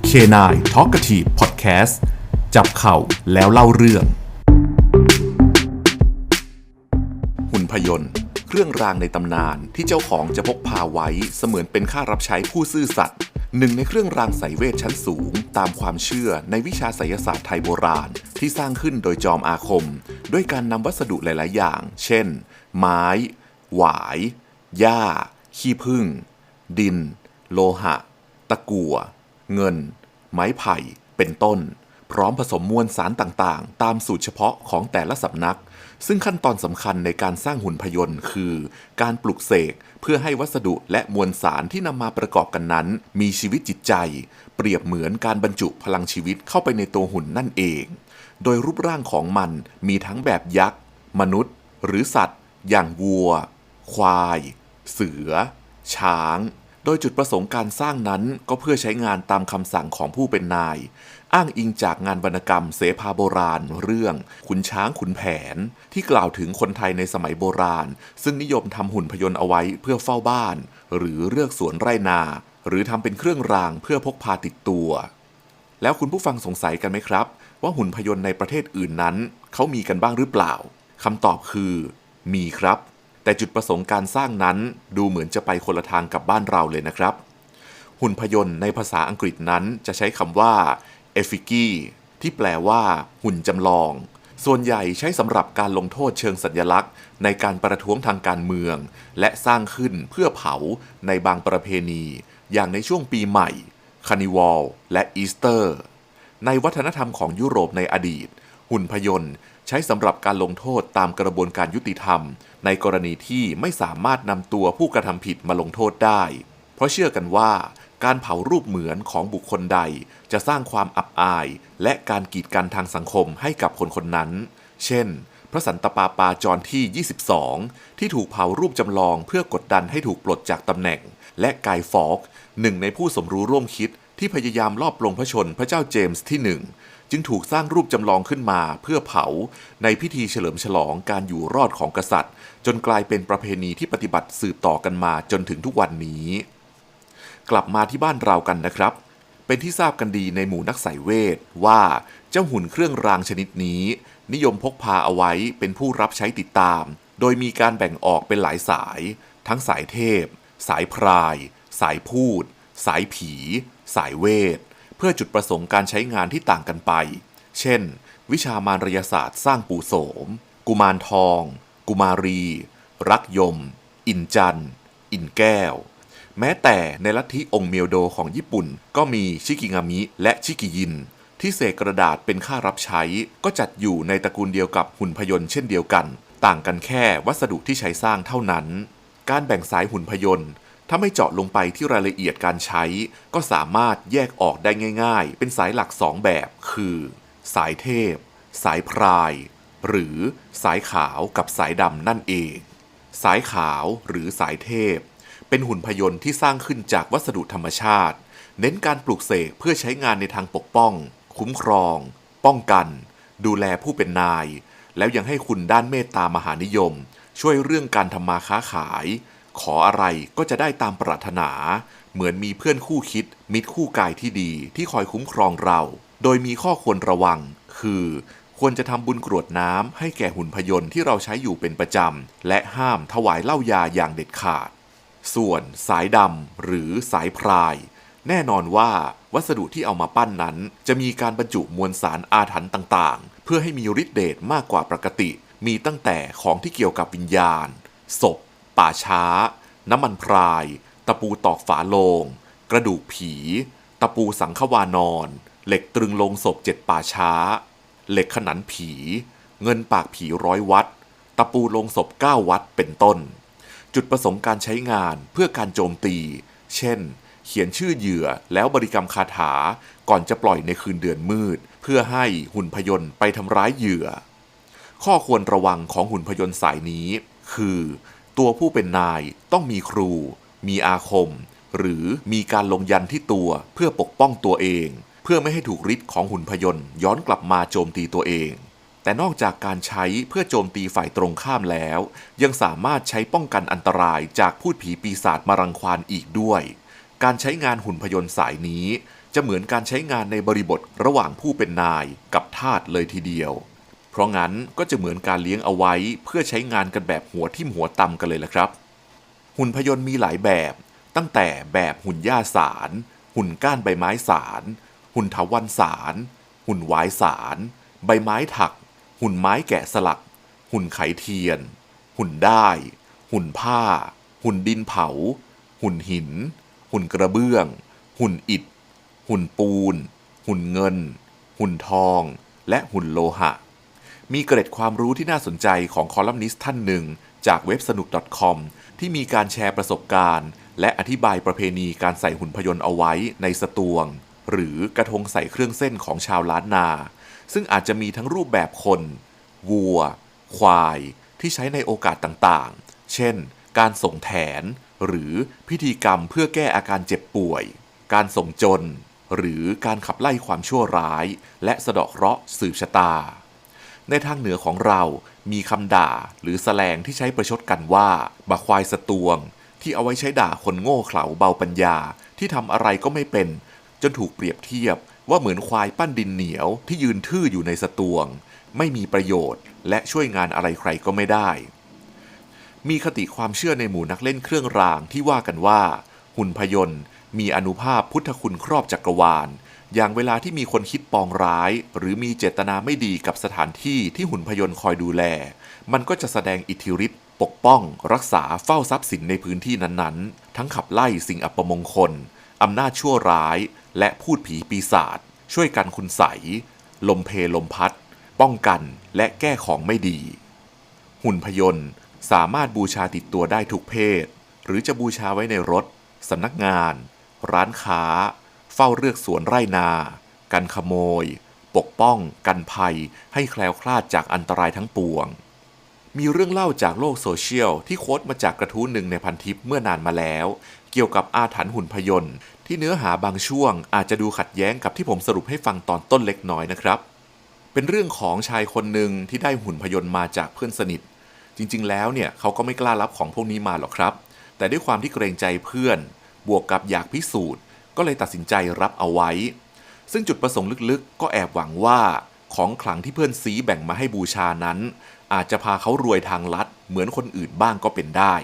K9 Talkative Podcast จับเข่าแล้วเล่าเรื่อง หุ่นพยนต์ เครื่องรางในตำนานที่เจ้าของจะพกพาไว้เสมือนเป็นค่ารับใช้ผู้ซื่อสัตย์หนึ่งในเครื่องรางสายเวทชั้นสูง ตามความเชื่อในวิชาไสยศาสตร์ไทยโบราณ ที่สร้างขึ้นโดยจอมอาคม ด้วยการนำวัสดุหลาย ๆ อย่าง เช่น ไม้ หวาย หญ้า ขี้ผึ้ง ดิน โลหะ ตะกั่ว เงิน ไม้ไผ่ เป็นต้น พร้อมผสมมวลสารต่างๆ ตามสูตรเฉพาะของแต่ละสำนัก ซึ่งขั้นตอนสำคัญในการสร้างหุ่นพยนต์คือ การปลุกเสกเพื่อให้วัสดุและมวลสารที่นำมาประกอบกันนั้น มีชีวิตจิตใจ เปรียบเหมือนการบรรจุพลังชีวิตเข้าไปในตัวหุ่นนั่นเอง โดยรูปร่างของมันมีทั้งแบบยักษ์ มนุษย์ หรือสัตว์ อย่างวัว ควาย เสือ ช้าง โดยจุดประสงค์การสร้างนั้นก็เพื่อใช้งานตามคำสั่งของผู้เป็นนาย อ้างอิงจากงานวรรณกรรมเสภาโบราณ เรื่อง ขุนช้างขุนแผน ที่กล่าวถึงคนไทยในสมัยโบราณ ซึ่งนิยมทำหุ่นพยนต์เอาไว้เพื่อเฝ้าบ้าน หรือเลือกสวนไร่นา หรือทำเป็นเครื่องรางเพื่อพกพาติดตัว แล้วคุณผู้ฟังสงสัยกันไหมครับ ว่าหุ่นพยนต์ในประเทศอื่นนั้นเขามีกันบ้างหรือเปล่าคำตอบคือ มีครับ แต่จุดประสงค์การสร้างนั้นดูเหมือนจะไปคนละทางกับบ้านเราเลยนะครับ หุ่นพยนต์ในภาษาอังกฤษนั้นจะใช้คำว่า effigy ที่แปลว่า หุ่นจำลอง ส่วนใหญ่ใช้สำหรับการลงโทษเชิงสัญลักษณ์ ในการประท้วงทางการเมือง และสร้างขึ้นเพื่อเผาในบางประเพณี อย่างในช่วงปีใหม่คานิวอลและอีสเตอร์ ในวัฒนธรรมของยุโรปในอดีต หุ่นพยนต์ ใช้สำหรับการลงโทษตามกระบวนการยุติธรรม ในกรณีที่ไม่สามารถนำตัวผู้กระทำผิดมาลงโทษได้ เพราะเชื่อกันว่า การเผารูปเหมือนของบุคคลใด จะสร้างความอับอาย และการกีดกันทางสังคมให้กับคนคนนั้น เช่น พระสันตะปาปาจรที่ 22 ที่ถูกเผารูปจำลองเพื่อกดดันให้ถูกปลดจากตำแหน่ง และกายฟอกหนึ่งในผู้สมรู้ร่วมคิดที่พยายามลอบปลงพระชนพระเจ้าเจมส์ที่หนึ่ง จึงถูกสร้างรูปจำลองขึ้นมาเพื่อเผาในพิธีเฉลิมฉลองการอยู่รอดของกษัตริย์ จนกลายเป็นประเพณีที่ปฏิบัติสืบต่อกันมาจนถึงทุกวันนี้ กลับมาที่บ้านเรากันนะครับ เป็นที่ทราบกันดีในหมู่นักสายเวทว่าเจ้าหุ่นเครื่องรางชนิดนี้ นิยมพกพาเอาไว้เป็นผู้รับใช้ติดตาม โดยมีการแบ่งออกเป็นหลายสาย ทั้งสายเทพ สายพราย สายพูด สายผี สายเวท พื่อจุดประสงค์การใช้งานที่ต่างกันไป เช่น วิชามารยศาสตร์สร้างปู่โสม กุมารทอง กุมารี รักยม อินจัน อินแก้ว แม้แต่ในลัทธิองค์เมียวโดของญี่ปุ่น ก็มีชิกิงามิและชิกิยิน ที่เสกกระดาษเป็นค่ารับใช้ ก็จัดอยู่ในตระกูลเดียวกับหุ่นพยนต์เช่นเดียวกัน ต่างกันแค่วัสดุที่ใช้สร้างเท่านั้น การแบ่งสายหุ่นพยนต์ ถ้าไม่เจาะลงไปที่รายละเอียดการใช้ ก็สามารถแยกออกได้ง่าย ๆ เป็นสายหลักสองแบบ คือ สายเทพ สายพราย หรือสายขาวกับสายดำนั่นเอง สายขาวหรือสายเทพ เป็นหุ่นพยนต์ที่สร้างขึ้นจากวัสดุธรรมชาติ เน้นการปลูกเสกเพื่อใช้งานในทางปกป้อง คุ้มครอง ป้องกัน ดูแลผู้เป็นนาย แล้วยังให้คุณด้านเมตตามหานิยม ช่วยเรื่องการทำมาค้าขาย ขออะไรก็จะได้ตามปรารถนา เหมือนมีเพื่อนคู่คิด มิตรคู่กายที่ดีที่คอยคุ้มครองเรา โดยมีข้อควรระวัง คือ ควรจะทำบุญกรวดน้ำให้แก่หุ่นพยนต์ที่เราใช้อยู่เป็นประจำ และห้ามถวายเหล้ายาอย่างเด็ดขาด ส่วนสายดำหรือสายพราย แน่นอนว่าวัสดุที่เอามาปั้นนั้น จะมีการบรรจุมวลสารอาถรรพ์ต่างๆ เพื่อให้มีฤทธิ์เดชมากกว่าปกติ มีตั้งแต่ของที่เกี่ยวกับวิญญาณ ศพ ป่าช้า น้ำมันพราย ตะปูตอกฝาโลง กระดูกผี ตะปูสังขวานอน เหล็กตรึงลงศพเจ็ดป่าช้า เหล็กขนันผี เงินปากผีร้อยวัด ตะปูลงศพเก้าวัดเป็นต้น จุดประสงค์การใช้งานเพื่อการโจมตี เช่น เขียนชื่อเหยื่อแล้วบริกรรมคาถาก่อนจะปล่อยในคืนเดือนมืด เพื่อให้หุ่นพยนต์ไปทำร้ายเหยื่อข้อควรระวังของหุ่นพยนต์สายนี้ คือ ตัวผู้เป็นนายต้องมีครู มีอาคม หรือมีการลงยันที่ตัวเพื่อปกป้องตัวเอง เพื่อไม่ให้ถูกฤทธิ์ของหุ่นพยนต์ย้อนกลับมาโจมตีตัวเอง แต่นอกจากการใช้เพื่อโจมตีฝ่ายตรงข้ามแล้ว ยังสามารถใช้ป้องกันอันตรายจากพูดผีปีศาจมารังควานอีกด้วย การใช้งานหุ่นพยนต์สายนี้ จะเหมือนการใช้งานในบริบทระหว่างผู้เป็นนายกับทาสเลยทีเดียว เพราะงั้นก็จะเหมือนการเลี้ยงเอาไว้เพื่อใช้งานกันแบบหัวทิ่มหัวตำกันเลยละครับ หุ่นพยนต์มีหลายแบบ ตั้งแต่แบบหุ่นหญ้าสาร หุ่นก้านใบไม้สาร หุ่นถาวันสาร หุ่นหวายสาร ใบไม้ถัก หุ่นไม้แกะสลัก หุ่นไขเทียน หุ่นได้ หุ่นผ้า หุ่นดินเผา หุ่นหิน หุ่นกระเบื้อง หุ่นอิฐ หุ่นปูน หุ่นเงิน หุ่นทอง และหุ่นโลหะ มีเกร็ดความรู้ที่น่าสนใจของคอลัมนิสต์ท่านหนึ่ง จากเว็บสนุก .com ที่มีการแชร์ประสบการณ์ และอธิบายประเพณีการใส่หุ่นพยนต์เอาไว้ในสตวง หรือกระทงใส่เครื่องเส้นของชาวล้านนา ซึ่งอาจจะมีทั้งรูปแบบคน วัว ควาย ที่ใช้ในโอกาสต่างๆ เช่น การส่งแถน หรือพิธีกรรมเพื่อแก้อาการเจ็บป่วย การส่งจน หรือการขับไล่ความชั่วร้าย และสะเดาะเคราะห์สืบชะตา ในทางเหนือของเรามีคำด่าหรือแสลงที่ใช้ประชดกันว่าบักควายสตวง ที่เอาไว้ใช้ด่าคนโง่เขลาเบาปัญญา ที่ทำอะไรก็ไม่เป็น จนถูกเปรียบเทียบ ว่าเหมือนควายปั้นดินเหนียวที่ยืนทื่ออยู่ในสตวง ไม่มีประโยชน์ และช่วยงานอะไรใครก็ไม่ได้ มีคติความเชื่อในหมู่นักเล่นเครื่องรางที่ว่ากันว่า หุ่นพยนต์มีอนุภาพพุทธคุณครอบจักรวาล อย่างเวลาที่มีคนคิดปองร้าย หรือมีเจตนาไม่ดีกับสถานที่ที่หุ่นพยนต์คอยดูแล มันก็จะแสดงอิทธิฤทธิ์ปกป้อง รักษาเฝ้าทรัพย์สินในพื้นที่นั้นๆ ทั้งขับไล่สิ่งอัปมงคล อำนาจชั่วร้าย และพูดผีปีศาจช่วยกันคุณใสลมเพลลมพัด ป้องกันและแก้ของไม่ดี หุ่นพยนต์สามารถบูชาติดตัวได้ทุกเพศ หรือจะบูชาไว้ในรถสำนักงาน ร้านค้า เฝ้าเลือกสวนไร่นา กันขโมย ปกป้อง กันภัย ให้แคล้วคลาดจากอันตรายทั้งปวง มีเรื่องเล่าจากโลกโซเชียลที่โค้ดมาจากกระทู้หนึ่งในพันทิปเมื่อนานมาแล้ว เกี่ยวกับอาถรรพ์หุ่นพยนต์ที่เนื้อหาบางช่วงอาจจะดูขัดแย้งกับที่ผมสรุปให้ฟังตอนต้นเล็กน้อยนะครับ เป็นเรื่องของชายคนหนึ่งที่ได้หุ่นพยนต์มาจากเพื่อนสนิท จริง ๆ แล้วเนี่ยเขาก็ไม่กล้ารับของพวกนี้มาหรอกครับ แต่ด้วยความที่เกรงใจเพื่อน บวกกับอยากพิสูจน์ ก็เลยตัดสินใจรับเอาไว้ ซึ่งจุดประสงค์ลึกๆ ก็แอบหวังว่า ของขลังที่เพื่อนซีแบ่งมาให้บูชานั้น อาจจะพาเขารวยทางลัดเหมือนคนอื่นบ้างก็เป็นได้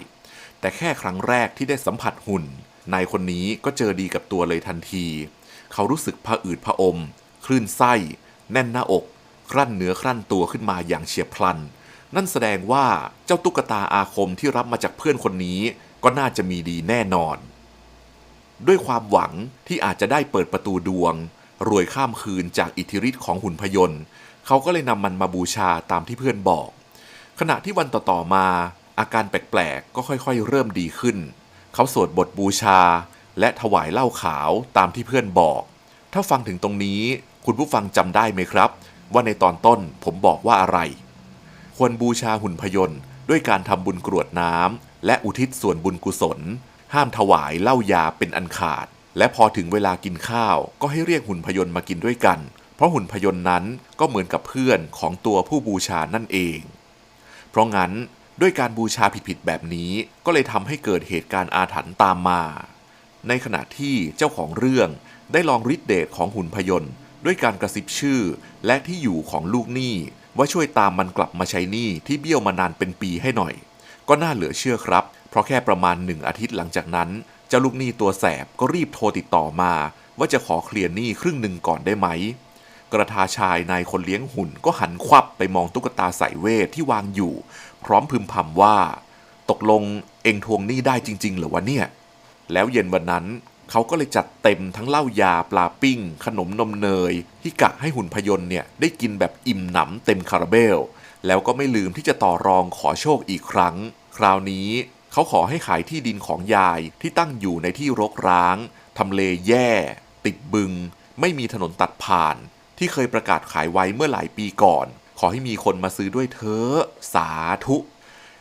แต่แค่ครั้งแรกที่ได้สัมผัสหุ่น นายคนนี้ก็เจอดีกับตัวเลยทันที เขารู้สึกผะอืดผะอม คลื่นไส้ แน่นหน้าอก ครั่นเนื้อครั่นตัวขึ้นมาอย่างเฉียบพลัน นั่นแสดงว่าเจ้าตุ๊กตาอาคมที่รับมาจากเพื่อนคนนี้ก็น่าจะมีดีแน่นอน ด้วยความหวังที่อาจจะได้เปิดประตูดวง รวยข้ามคืนจากอิทธิฤทธิ์ของหุ่นพยนต์เขาก็เลยนำมันมาบูชาตามที่เพื่อนบอก ขณะที่วันต่อๆมา อาการแปลกๆก็ค่อยๆ เริ่มดีขึ้น เขาสวดบทบูชา และถวายเหล้าขาวตามที่เพื่อนบอก ถ้าฟังถึงตรงนี้ คุณผู้ฟังจำได้ไหมครับ ว่าในตอนต้นผมบอกว่าอะไร ควรบูชาหุ่นพยนต์ด้วยการทำบุญกรวดน้ำและอุทิศส่วนบุญกุศล ห้ามถวายเหล้ายาเป็นอันขาด และพอถึงเวลากินข้าว ก็ให้เรียกหุ่นพยนต์มากินด้วยกัน เพราะหุ่นพยนต์นั้นก็เหมือนกับเพื่อนของตัวผู้บูชานั่นเอง เพราะงั้นด้วยการบูชาผิดๆแบบนี้ก็เลยทำให้เกิดเหตุการณ์อาถรรพ์ตามมา ในขณะที่เจ้าของเรื่องได้ลองฤทธิเดชของหุ่นพยนต์ด้วยการกระซิบชื่อและที่อยู่ของลูกหนี้ว่าช่วยตามมันกลับมาใช้หนี้ที่เบี้ยวมานานเป็นปีให้หน่อย ก็น่าเหลือเชื่อครับ เพราะแค่ประมาณหนึ่งอาทิตย์หลังจากนั้นเจ้าลูกหนี้ตัวแสบก็รีบโทรติดต่อมา ว่าจะขอเคลียร์หนี้ครึ่งหนึ่งก่อนได้ไหม กระทาชายนายคนเลี้ยงหุ่นก็หันควับไปมองตุ๊กตาใส่เวทที่วางอยู่ พร้อมพึมพำว่า ตกลงเองทวงหนี้ได้จริง ๆ เหรือวะเนี่ย แล้วเย็นวันนั้นเขาก็เลยจัดเต็มทั้งเหล้ายาปลาปิ้ง ขนมนมเนย ที่กะให้หุ่นพยนต์เนี่ยได้กินแบบอิ่มหนำเต็มคาราเบล แล้วก็ไม่ลืมที่จะต่อรองขอโชคอีกครั้ง คราวนี้ เขาขอให้ขายที่ดินของยายที่ตั้งอยู่ในที่รกร้าง ทำเลแย่ ติดบึง ไม่มีถนนตัดผ่าน ที่เคยประกาศขายไว้เมื่อหลายปีก่อน ขอให้มีคนมาซื้อด้วยเถอสาธุ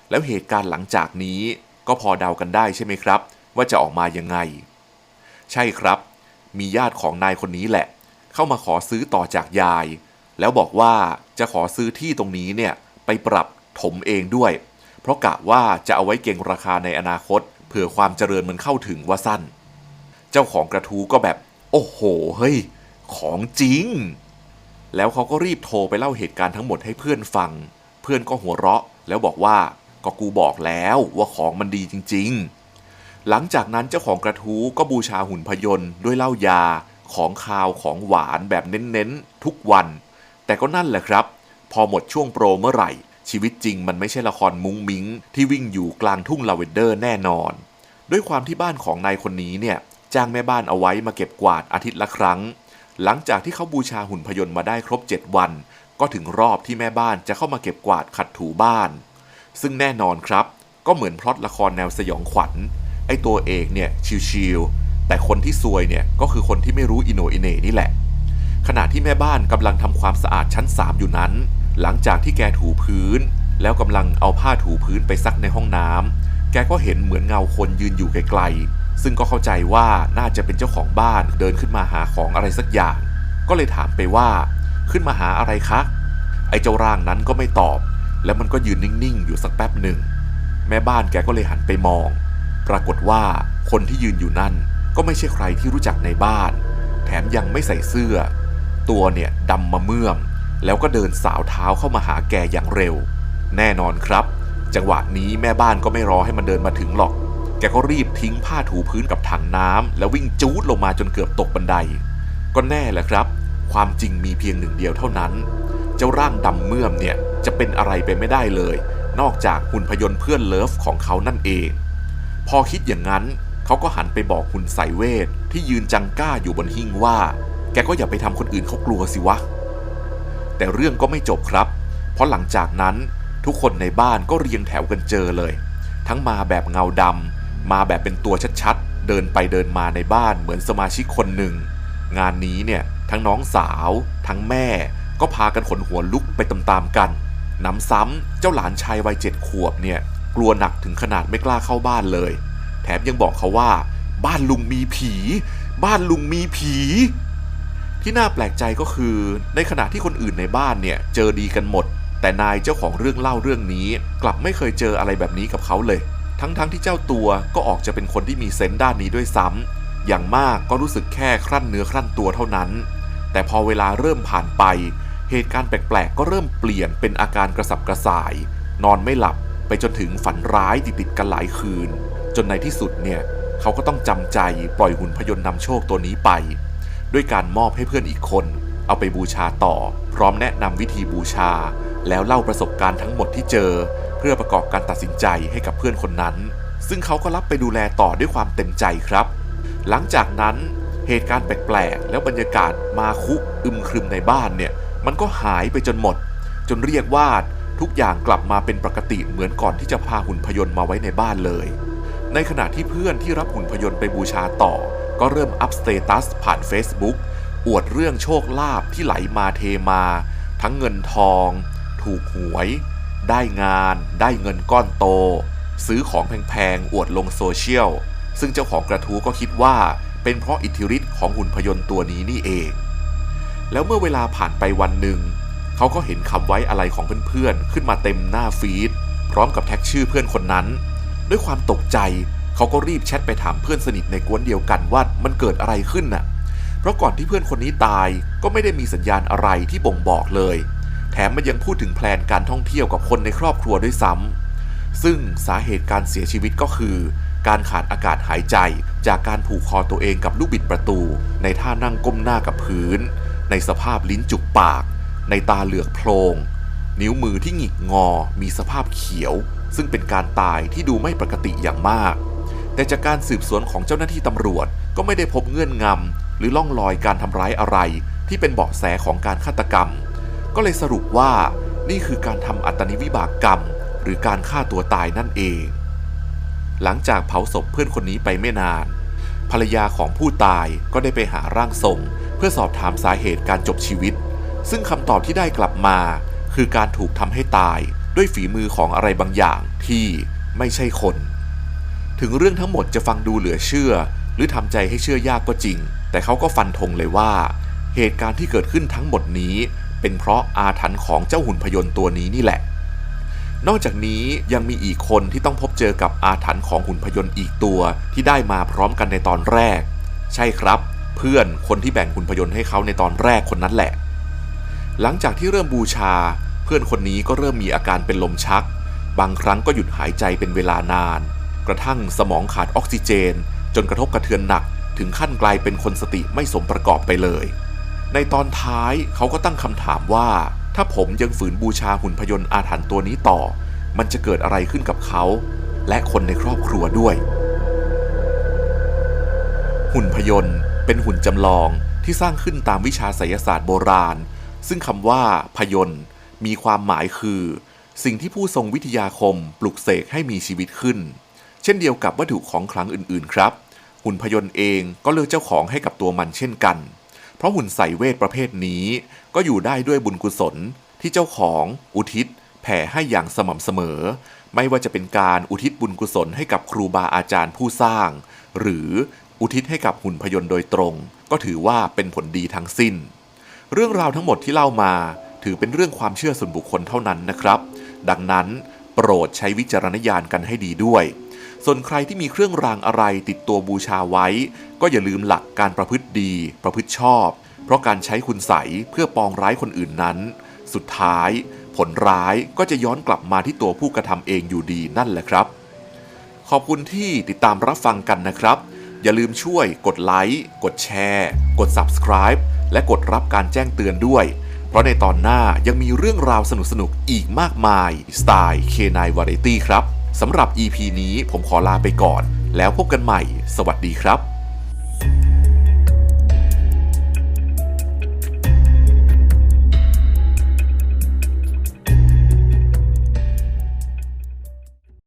แล้วเหตุการณ์หลังจากนี้ก็พอเดากันได้ใช่ไหมครับ ว่าจะออกมายังไง ใช่ครับ มีญาติของนายคนนี้แหละ เข้ามาขอซื้อต่อจากยาย แล้วบอกว่าจะขอซื้อที่ตรงนี้เนี่ยไปปรับถมเองด้วย เพราะกะว่าจะเอาไว้เก่งราคาในอนาคต เผื่อความเจริญมันเข้าถึงว่าสั้น เจ้าของกระทู้ก็แบบ โอ้โหเฮ้ย ของจริง แล้วเขาก็รีบโทรไปเล่าเหตุการณ์ทั้งหมดให้เพื่อนฟัง เพื่อนก็หัวเราะ แล้วบอกว่าก็กูบอกแล้วว่าของมันดีจริง ๆ หลังจากนั้นเจ้าของกระทู้ก็บูชาหุ่นพยนต์ด้วยเหล้ายาของคาวของหวานแบบเน้นๆ ทุกวัน แต่ก็นั่นแหละครับ พอหมดช่วงโปรเมื่อไหร่ ชีวิตจริงมันไม่ใช่ละครมุ้งมิ้ง ที่วิ่งอยู่กลางทุ่งลาเวนเดอร์แน่นอน ด้วยความที่บ้านของนายคนนี้เนี่ยจ้างแม่บ้านเอาไว้มาเก็บกวาดอาทิตย์ละครั้ง หลังจากที่เขาบูชาหุ่นพยนต์มาได้ครบ 7 วัน ก็ถึงรอบที่แม่บ้านจะเข้ามาเก็บกวาดขัดถูบ้าน ซึ่งแน่นอนครับ ก็เหมือนพล็อตละครแนวสยองขวัญไอตัวเอกเนี่ยชิวๆแต่คนที่ซวยเนี่ยก็คือคนที่ไม่รู้อิโนอิเน่นี่แหละ ขณะที่แม่บ้านกำลังทำความสะอาดชั้น 3 อยู่นั้น หลังจากที่แกถูพื้น แล้วกำลังเอาผ้าถูพื้นไปซักในห้องน้ำแกก็เห็นเหมือนเงาคนยืนอยู่ไกลๆ ซึ่งก็เข้าใจว่าน่าจะเป็นเจ้าของบ้านเดินขึ้นมาหาของอะไรสักอย่าง ก็เลยถามไปว่า ขึ้นมาหาอะไรคะ ไอ้เจ้าร่างนั้นก็ไม่ตอบ แล้วมันก็ยืนนิ่งๆ อยู่สักแป๊บหนึ่ง แม่บ้านแกก็เลยหันไปมอง ปรากฏว่าคนที่ยืนอยู่นั่นก็ไม่ใช่ใครที่รู้จักในบ้าน แถมยังไม่ใส่เสื้อ ตัวเนี่ยดำมาเมื่อม แล้วก็เดินสาวเท้าเข้ามาหาแกอย่างเร็ว แน่นอนครับ จังหวะนี้แม่บ้านก็ไม่รอให้มันเดินมาถึงหรอก แกก็รีบทิ้งผ้าถูพื้นกับถังน้ำแล้ววิ่งจูดลงมาจนเกือบตกบันได ก็แน่แหละครับ ความจริงมีเพียงหนึ่งเดียวเท่านั้น เจ้าร่างดำเมื่อมเนี่ยจะเป็นอะไรไปไม่ได้เลย นอกจากหุ่นพยนต์เพื่อนเลิฟของเขานั่นเอง พอคิดอย่างนั้นเขาก็หันไปบอกหุ่นสายเวทที่ยืนจังก้าอยู่บนหิ้งว่า แกก็อย่าไปทำคนอื่นเขากลัวสิวะ แต่เรื่องก็ไม่จบครับ เพราะหลังจากนั้นทุกคนในบ้านก็เรียงแถวกันเจอเลย ทั้งมาแบบเงาดำมาแบบเป็นตัวชัดๆ เดินไปเดินมาในบ้านเหมือนสมาชิกคนหนึ่ง งานนี้เนี่ยทั้งน้องสาว ทั้งแม่ ก็พากันขนหัวลุกไปตามๆกันน้ำซ้ำเจ้าหลานชายวัยเจ็ดขวบเนี่ยกลัวหนักถึงขนาดไม่กล้าเข้าบ้านเลย แถมยังบอกเขาว่า บ้านลุงมีผี บ้านลุงมีผี ที่น่าแปลกใจก็คือ ในขณะที่คนอื่นในบ้านเนี่ยเจอดีกันหมด แต่นายเจ้าของเรื่องเล่าเรื่องนี้ กลับไม่เคยเจออะไรแบบนี้กับเขาเลย ทั้งๆทที่เจ้าตัวก็ออกจะเป็นคนที่มีเซนส์ด้านนี้ด้วยซ้ำอย่างมากก็รู้สึกแค่ครั่นเนื้อครั่นตัวเท่านั้น แต่พอเวลาเริ่มผ่านไป เหตุการณ์แปลกๆก็เริ่มเปลี่ยนเป็นอาการกระสับกระส่าย นอนไม่หลับไปจนถึงฝันร้ายติดๆกันหลายคืน จนในที่สุดเนี่ยเขาก็ต้องจำใจปล่อยหุ่นพยนต์นำโชคตัวนี้ไป ด้วยการมอบให้เพื่อนอีกคน เอาไปบูชาต่อ พร้อมแนะนำวิธีบูชา แล้วเล่าประสบการณ์ทั้งหมดที่เจอ เพื่อประกอบการตัดสินใจให้กับเพื่อนคนนั้น ซึ่งเขาก็รับไปดูแลต่อด้วยความเต็มใจครับ หลังจากนั้นเหตุการณ์แปลกๆแล้วบรรยากาศมาคุอึมครึมในบ้านเนี่ย มันก็หายไปจนหมด จนเรียกว่าทุกอย่างกลับมาเป็นปกติเหมือนก่อนที่จะพาหุ่นพยนต์มาไว้ในบ้านเลย ในขณะที่เพื่อนที่รับหุ่นพยนต์ไปบูชาต่อ ก็เริ่มอัพสเตตัสผ่าน Facebook อวดเรื่องโชคลาภที่ไหลมาเทมา ทั้งเงินทอง ถูกหวย ได้งาน ได้เงินก้อนโต ซื้อของแพงๆ อวดลงโซเชียล ซึ่งเจ้าของกระทู้ก็คิดว่า เป็นเพราะอิทธิฤทธิ์ของหุ่นพยนต์ตัวนี้นี่เอง แล้วเมื่อเวลาผ่านไปวันหนึ่ง เขาก็เห็นคำไว้อะไรของเพื่อนๆ ขึ้นมาเต็มหน้าฟีด พร้อมกับแท็กชื่อเพื่อนคนนั้น ด้วยความตกใจ เขาก็รีบแชทไปถามเพื่อนสนิทในกวนเดียวกันว่ามันเกิดอะไรขึ้นน่ะ เพราะก่อนที่เพื่อนคนนี้ตายก็ไม่ได้มีสัญญาณอะไรที่บ่งบอกเลย แถมมันยังพูดถึงแพลนการท่องเที่ยวกับคนในครอบครัวด้วยซ้ำซึ่งสาเหตุการเสียชีวิตก็คือ การขาดอากาศหายใจ จากการผูกคอตัวเองกับลูกบิดประตู ในท่านั่งก้มหน้ากับพื้น ในสภาพลิ้นจุกปาก ในตาเหลือกโพลงนิ้วมือที่หงิกงอมีสภาพเขียว ซึ่งเป็นการตายที่ดูไม่ปกติอย่างมาก แต่จากการสืบสวนของเจ้าหน้าที่ตำรวจก็ไม่ได้พบเงื่อนงำหรือล่องรอยการทำร้ายอะไร ที่เป็นเบาะแสของการฆาตกรรม ก็เลยสรุปว่านี่คือการทำอัตนิวิบากกรรม หรือการฆ่าตัวตายนั่นเอง หลังจากเผาศพเพื่อนคนนี้ไปไม่นาน ภรรยาของผู้ตายก็ได้ไปหาร่างทรง เพื่อสอบถามสาเหตุการจบชีวิต ซึ่งคำตอบที่ได้กลับมา คือการถูกทำให้ตายด้วยฝีมือของอะไรบางอย่างที่ไม่ใช่คน ถึงเรื่องทั้งหมดจะฟังดูเหลือเชื่อ หรือทำใจให้เชื่อยากก็จริง แต่เขาก็ฟันธงเลยว่า เหตุการณ์ที่เกิดขึ้นทั้งหมดนี้ เป็นเพราะอาถรรพ์ของเจ้าหุ่นพยนต์ตัวนี้นี่แหละ นอกจากนี้ยังมีอีกคนที่ต้องพบเจอกับอาถรรพ์ของหุ่นพยนต์อีกตัวที่ได้มาพร้อมกันในตอนแรก ใช่ครับ เพื่อนคนที่แบ่งหุ่นพยนต์ให้เขาในตอนแรกคนนั้นแหละ หลังจากที่เริ่มบูชา เพื่อนคนนี้ก็เริ่มมีอาการเป็นลมชัก บางครั้งก็หยุดหายใจเป็นเวลานาน กระทั่งสมองขาดออกซิเจน จนกระทบกระเทือนหนักถึงขั้นกลายเป็นคนสติไม่สมประกอบไปเลย ในตอนท้ายเขาก็ตั้งคำถามว่า ถ้าผมยังฝืนบูชาหุ่นพยนต์อาถรรพ์ตัวนี้ต่อ มันจะเกิดอะไรขึ้นกับเขา และคนในครอบครัวด้วย หุ่นพยนต์เป็นหุ่นจำลองที่สร้างขึ้นตามวิชาไสยศาสตร์โบราณ ซึ่งคำว่าพยนต์มีความหมายคือ สิ่งที่ผู้ทรงวิทยาคมปลุกเสกให้มีชีวิตขึ้น ช่นเดียวกับวัตถุของขลังอื่นๆครับ หุ่นพยนต์เองก็เลือกเจ้าของให้กับตัวมันเช่นกัน เพราะหุ่นใส่เวทประเภทนี้ ก็อยู่ได้ด้วยบุญกุศลที่เจ้าของอุทิศ แผ่ให้อย่างสม่ำเสมอ ไม่ว่าจะเป็นการอุทิศบุญกุศลให้กับครูบาอาจารย์ผู้สร้าง หรืออุทิศให้กับหุ่นพยนต์โดยตรง ก็ถือว่าเป็นผลดีทั้งสิ้น เรื่องราวทั้งหมดที่เล่ามาถือเป็นเรื่องความเชื่อส่วนบุคคลเท่านั้นนะครับ ดังนั้นโปรดใช้วิจารณญาณกันให้ดีด้วย ส่วนใครที่มีเครื่องรางอะไรติดตัวบูชาไว้ ก็อย่าลืมหลักการประพฤติดี ประพฤติชอบ เพราะการใช้คุณใสเพื่อปองร้ายคนอื่นนั้น สุดท้าย ผลร้ายก็จะย้อนกลับมาที่ตัวผู้กระทำเองอยู่ดีนั่นแหละครับ ขอบคุณที่ติดตามรับฟังกันนะครับ อย่าลืมช่วยกดไลค์กดแชร์ กด Subscribe และกดรับการแจ้งเตือนด้วย เพราะในตอนหน้ายังมีเรื่องราวสนุกๆอีกมากมายสไตล์ K9 Variety ครับ สำหรับ EP นี้ผมขอลาไปก่อน แล้วพบกันใหม่ สวัสดีครับ